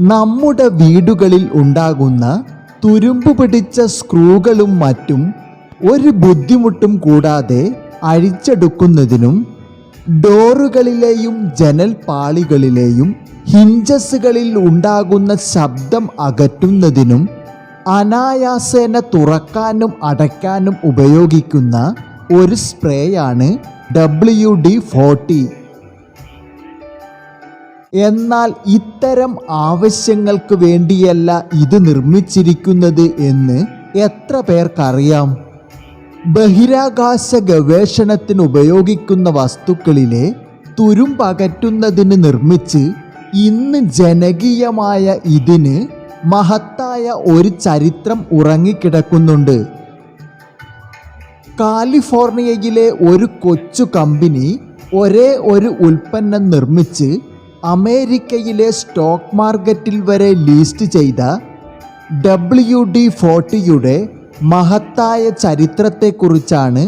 നമ്മുടെ വീടുകളിൽ ഉണ്ടാകുന്ന തുരുമ്പ് പിടിച്ച സ്ക്രൂകളും മറ്റും ഒരു ബുദ്ധിമുട്ടും കൂടാതെ അഴിച്ചെടുക്കുന്നതിനും ഡോറുകളിലെയും ജനൽ പാളികളിലെയും ഹിഞ്ചസുകളിൽ ഉണ്ടാകുന്ന ശബ്ദം അകറ്റുന്നതിനും അനായാസേന തുറക്കാനും അടയ്ക്കാനും ഉപയോഗിക്കുന്ന ഒരു സ്പ്രേയാണ് ഡബ്ല്യു ഡി ഫോർട്ടി. എന്നാൽ ഇത്തരം ആവശ്യങ്ങൾക്ക് വേണ്ടിയല്ല ഇത് നിർമ്മിച്ചിരിക്കുന്നത് എന്ന് എത്ര പേർക്കറിയാം? ബഹിരാകാശ ഗവേഷണത്തിന് ഉപയോഗിക്കുന്ന വസ്തുക്കളിലെ തുരുമ്പകറ്റുന്നതിന് നിർമ്മിച്ച് ഇന്ന് ജനകീയമായ ഇതിന് മഹത്തായ ഒരു ചരിത്രം ഉറങ്ങിക്കിടക്കുന്നുണ്ട്. കാലിഫോർണിയയിലെ ഒരു കൊച്ചു കമ്പനി ഒരേ ഒരു ഉൽപ്പന്നം നിർമ്മിച്ച് അമേരിക്കയിലെ സ്റ്റോക്ക് മാർക്കറ്റിൽ വരെ ലീസ്റ്റ് ചെയ്ത ഡബ്ല്യു ഡി ഫോർട്ടിയുടെ മഹത്തായ ചരിത്രത്തെക്കുറിച്ചാണ്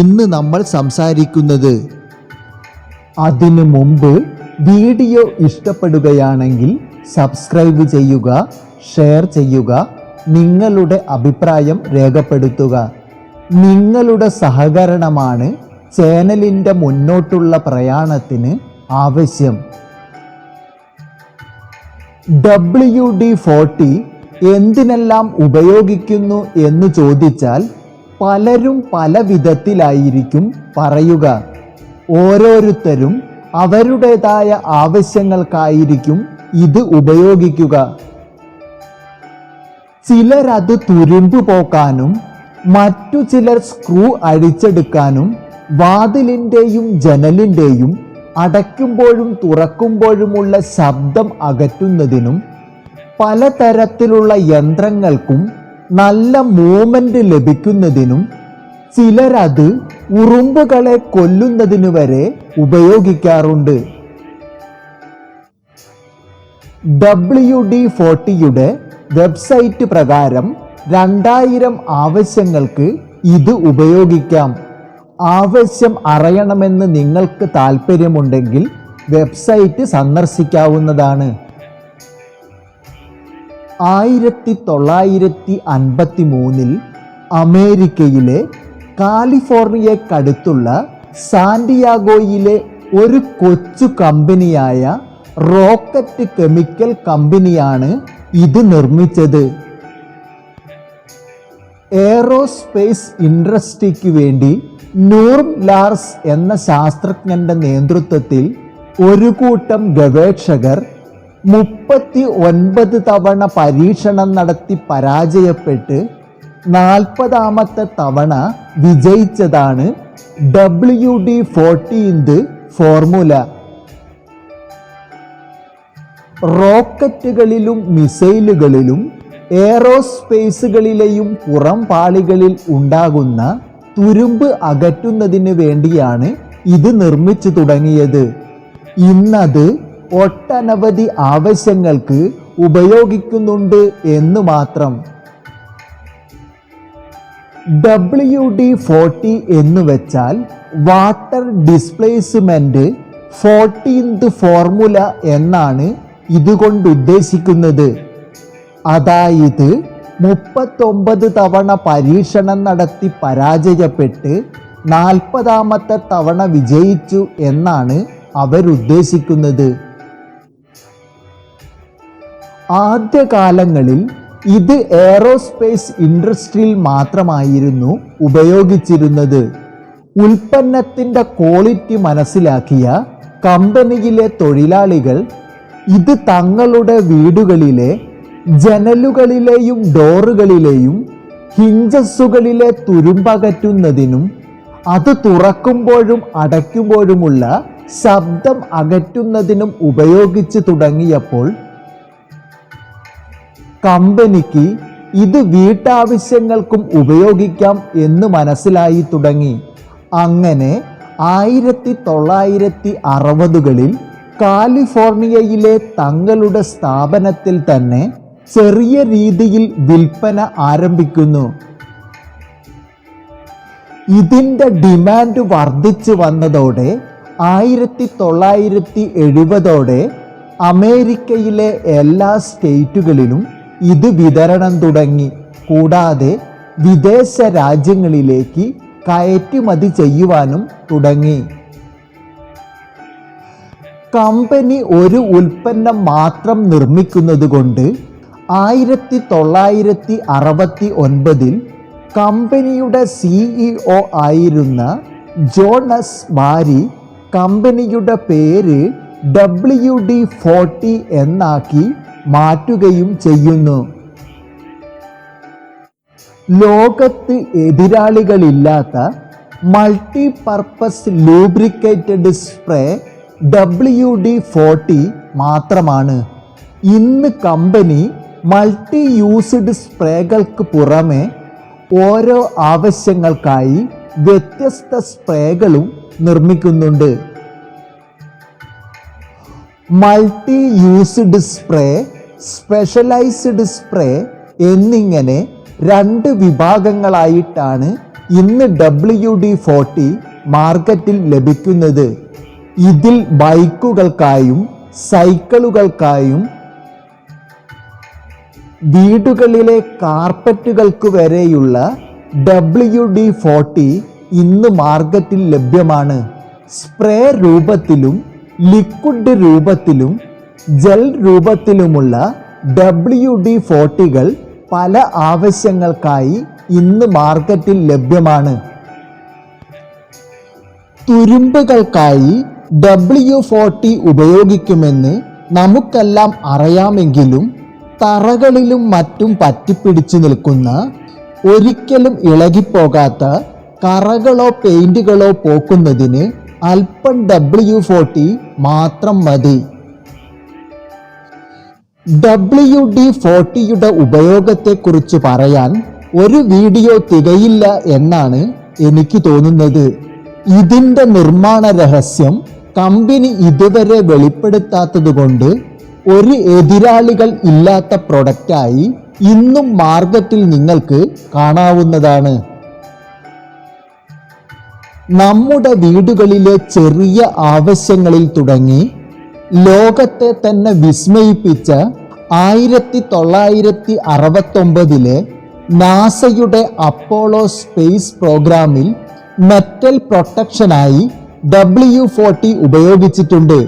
ഇന്ന് നമ്മൾ സംസാരിക്കുന്നത്. അതിനു മുമ്പ് വീഡിയോ ഇഷ്ടപ്പെടുകയാണെങ്കിൽ സബ്സ്ക്രൈബ് ചെയ്യുക ഷെയർ ചെയ്യുക നിങ്ങളുടെ അഭിപ്രായം രേഖപ്പെടുത്തുക. നിങ്ങളുടെ സഹകരണമാണ് ചാനലിന്റെ മുന്നോട്ടുള്ള പ്രയാണത്തിന് ആവശ്യം. ഡബ്ല്യു ഡി ഫോർട്ടി എന്തിനെല്ലാം ഉപയോഗിക്കുന്നു എന്ന് ചോദിച്ചാൽ പലരും പല വിധത്തിലായിരിക്കും പറയുക. ഓരോരുത്തരും അവരുടേതായ ആവശ്യങ്ങൾക്കായിരിക്കും ഇത് ഉപയോഗിക്കുക. ചിലരത് തുരുമ്പ് പോക്കാനും മറ്റു ചിലർ സ്ക്രൂ അഴിച്ചെടുക്കാനും വാതിലിന്റെയും ജനലിന്റെയും അടയ്ക്കുമ്പോഴും തുറക്കുമ്പോഴുമുള്ള ശബ്ദം അകറ്റുന്നതിനും പലതരത്തിലുള്ള യന്ത്രങ്ങൾക്കും നല്ല മൂവ്മെന്റ് ലഭിക്കുന്നതിനും ചിലരത് ഉറുമ്പുകളെ കൊല്ലുന്നതിനു വരെ ഉപയോഗിക്കാറുണ്ട്. ഡബ്ല്യു ഡി ഫോർട്ടിയുടെ വെബ്സൈറ്റ് പ്രകാരം രണ്ടായിരം ആവശ്യങ്ങൾക്ക് ഇത് ഉപയോഗിക്കാം. ആവശ്യം അറിയണമെന്ന് നിങ്ങൾക്ക് താല്പര്യമുണ്ടെങ്കിൽ വെബ്സൈറ്റ് സന്ദർശിക്കാവുന്നതാണ്. ആയിരത്തി തൊള്ളായിരത്തി അൻപത്തി മൂന്നിൽ അമേരിക്കയിലെ കാലിഫോർണിയക്കടുത്തുള്ള സാന്റിയാഗോയിലെ ഒരു കൊച്ചു കമ്പനിയായ റോക്കറ്റ് കെമിക്കൽ കമ്പനിയാണ് ഇത് നിർമ്മിച്ചത്. എയറോസ്പേസ് ഇൻഡസ്ട്രിക്ക് വേണ്ടി നൂർം ലാർസ് എന്ന ശാസ്ത്രജ്ഞന്റെ നേതൃത്വത്തിൽ ഒരു കൂട്ടം ഗവേഷകർ മുപ്പത്തി ഒൻപത് തവണ പരീക്ഷണം നടത്തി പരാജയപ്പെട്ട് നാൽപ്പതാമത്തെ തവണ വിജയിച്ചതാണ് ഡബ്ല്യു ഡി ഫോർട്ടീൻത് ഫോർമുല. റോക്കറ്റുകളിലും മിസൈലുകളിലും എയറോസ്പേസുകളിലെയും പുറം പാളികളിൽ ഉണ്ടാകുന്ന തുരുമ്പ് അകറ്റുന്നതിന് വേണ്ടിയാണ് ഇത് നിർമ്മിച്ചു തുടങ്ങിയത്. ഇന്നത് ഒട്ടനവധി ആവശ്യങ്ങൾക്ക് ഉപയോഗിക്കുന്നുണ്ട് എന്ന് മാത്രം. ഡബ്ല്യു ഡി ഫോർട്ടി എന്ന് വെച്ചാൽ വാട്ടർ ഡിസ്പ്ലേസ്മെന്റ് ഫോർട്ടീൻത് ഫോർമുല എന്നാണ് ഇതുകൊണ്ട് ഉദ്ദേശിക്കുന്നത്. അതായത് മുപ്പത്തൊമ്പത് തവണ പരീക്ഷണം നടത്തി പരാജയപ്പെട്ട് നാൽപ്പതാമത്തെ തവണ വിജയിച്ചു എന്നാണ് അവരുദ്ദേശിക്കുന്നത് ആദ്യകാലങ്ങളിൽ ഇത് എയറോസ്പേസ് ഇൻഡസ്ട്രിയിൽ മാത്രമായിരുന്നു ഉപയോഗിച്ചിരുന്നത്. ഉൽപ്പന്നത്തിന്റെ ക്വാളിറ്റി മനസ്സിലാക്കിയ കമ്പനിയിലെ തൊഴിലാളികൾ ഇത് തങ്ങളുടെ വീടുകളിലെ ജനലുകളിലെയും ഡോറുകളിലെയും ഹിഞ്ചസുകളിലെ തുരുമ്പകറ്റുന്നതിനും അത് തുറക്കുമ്പോഴും അടയ്ക്കുമ്പോഴുമുള്ള ശബ്ദം അകറ്റുന്നതിനും ഉപയോഗിച്ച് തുടങ്ങിയപ്പോൾ കമ്പനിക്ക് ഇത് വീട്ടാവശ്യങ്ങൾക്കും ഉപയോഗിക്കാം എന്ന് മനസ്സിലായി തുടങ്ങി. അങ്ങനെ ആയിരത്തി തൊള്ളായിരത്തി അറുപതുകളിൽ കാലിഫോർണിയയിലെ തങ്ങളുടെ സ്ഥാപനത്തിൽ തന്നെ ചെറിയ രീതിയിൽ വിൽപ്പന ആരംഭിക്കുന്നു. ഇതിന്റെ ഡിമാൻഡ് വർദ്ധിച്ചു വന്നതോടെ ആയിരത്തി തൊള്ളായിരത്തി എഴുപതോടെ അമേരിക്കയിലെ എല്ലാ സ്റ്റേറ്റുകളിലും ഇത് വിതരണം തുടങ്ങി. കൂടാതെ വിദേശ രാജ്യങ്ങളിലേക്ക് കയറ്റുമതി ചെയ്യുവാനും തുടങ്ങി. കമ്പനി ഒരു ഉൽപ്പന്നം മാത്രം നിർമ്മിക്കുന്നത് കൊണ്ട് ആയിരത്തി തൊള്ളായിരത്തി അറുപത്തി ഒൻപതിൽ കമ്പനിയുടെ സിഇഒ ആയിരുന്ന ജോണസ് മാരി കമ്പനിയുടെ പേര് ഡബ്ല്യു ഡി ഫോർട്ടി എന്നാക്കി മാറ്റുകയും ചെയ്യുന്നു. ലോകത്ത് എതിരാളികളില്ലാത്ത multi purpose lubricated spray W D forty മാത്രമാണ്. ഇന്ന് കമ്പനി മൾട്ടി യൂസ്ഡ് സ്പ്രേകൾക്ക് പുറമെ ഓരോ ആവശ്യങ്ങൾക്കായി വ്യത്യസ്ത സ്പ്രേകളും നിർമ്മിക്കുന്നുണ്ട്. Multi used spray specialized spray എന്നിങ്ങനെ രണ്ട് വിഭാഗങ്ങളായിട്ടാണ് ഇന്ന് ഡബ്ല്യു ഡി ഫോർട്ടി മാർക്കറ്റിൽ ലഭിക്കുന്നത്. ഇതിൽ ബൈക്കുകൾക്കായും സൈക്കിളുകൾക്കായും വീടുകളിലെ കാർപ്പറ്റുകൾക്ക് വരെയുള്ള ഡബ്ല്യു ഡി ഫോർട്ടി ഇന്ന് മാർക്കറ്റിൽ ലഭ്യമാണ്. സ്പ്രേ രൂപത്തിലും ലിക്വിഡ് രൂപത്തിലും ജെൽ രൂപത്തിലുമുള്ള ഡബ്ല്യു ഡി ഫോർട്ടികൾ പല ആവശ്യങ്ങൾക്കായി ഇന്ന് മാർക്കറ്റിൽ ലഭ്യമാണ്. തുരുമ്പുകൾക്കായി ഡബ്ല്യു ഫോർട്ടി ഉപയോഗിക്കുമെന്ന് നമുക്കെല്ലാം അറിയാമെങ്കിലും തറകളിലും മറ്റും പറ്റിപ്പിടിച്ചു നിൽക്കുന്ന ഒരിക്കലും ഇളകിപ്പോകാത്ത കറകളോ പെയിന്റുകളോ പോക്കുന്നതിന് അല്പം ഡബ്ല്യു ഫോർട്ടി മാത്രം മതി. ഡബ്ല്യു ഡി ഫോർട്ടിയുടെ ഉപയോഗത്തെക്കുറിച്ച് പറയാൻ ഒരു വീഡിയോ തികയില്ല എന്നാണ് എനിക്ക് തോന്നുന്നത്. ഇതിന്റെ നിർമ്മാണ രഹസ്യം കമ്പനി ഇതുവരെ വെളിപ്പെടുത്താത്തതുകൊണ്ട് ഒരു എതിരാളികൾ ഇല്ലാത്ത പ്രൊഡക്റ്റായി ഇന്നും മാർക്കറ്റിൽ നിങ്ങൾക്ക് കാണാവുന്നതാണ്. നമ്മുടെ വീടുകളിലെ ചെറിയ ആവശ്യങ്ങളിൽ തുടങ്ങി ലോകത്തെ തന്നെ വിസ്മയിപ്പിച്ച ആയിരത്തി തൊള്ളായിരത്തി അറുപത്തൊമ്പതിലെ നാസയുടെ അപ്പോളോ സ്പേസ് പ്രോഗ്രാമിൽ മെറ്റൽ പ്രൊട്ടക്ഷനായി ഡബ്ല്യു ഫോർട്ടി ഉപയോഗിച്ചിട്ടുണ്ട്.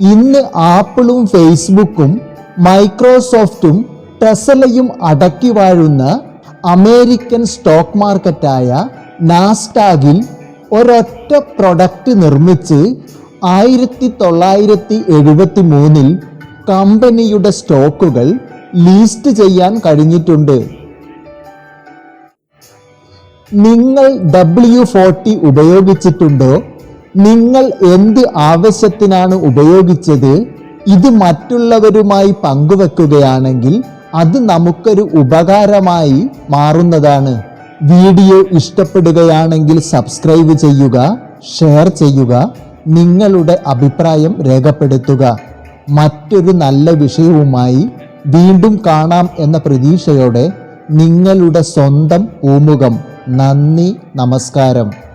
ഇന്ന് ആപ്പിളും ഫേസ്ബുക്കും മൈക്രോസോഫ്റ്റും ടെസലയും അടക്കി വാഴുന്ന അമേരിക്കൻ സ്റ്റോക്ക് മാർക്കറ്റായ നാസ്റ്റാഗിൽ ഒരൊറ്റ പ്രൊഡക്റ്റ് നിർമ്മിച്ച് ആയിരത്തി തൊള്ളായിരത്തി എഴുപത്തി മൂന്നിൽ കമ്പനിയുടെ സ്റ്റോക്കുകൾ ലീസ്റ്റ് ചെയ്യാൻ കഴിഞ്ഞിട്ടുണ്ട്. നിങ്ങൾ ഡബ്ല്യു ഫോർട്ടി ഉപയോഗിച്ചിട്ടുണ്ടോ? നിങ്ങൾ എന്ത് ആവശ്യത്തിനാണ് ഉപയോഗിച്ചത്? ഇത് മറ്റുള്ളവരുമായി പങ്കുവെക്കുകയാണെങ്കിൽ അത് നമുക്കൊരു ഉപകാരമായി മാറുന്നതാണ്. വീഡിയോ ഇഷ്ടപ്പെടുകയാണെങ്കിൽ സബ്സ്ക്രൈബ് ചെയ്യുക ഷെയർ ചെയ്യുക നിങ്ങളുടെ അഭിപ്രായം രേഖപ്പെടുത്തുക. മറ്റൊരു നല്ല വിഷയവുമായി വീണ്ടും കാണാം എന്ന പ്രതീക്ഷയോടെ നിങ്ങളുടെ സ്വന്തം പൂമുഖം. നന്ദി നമസ്കാരം.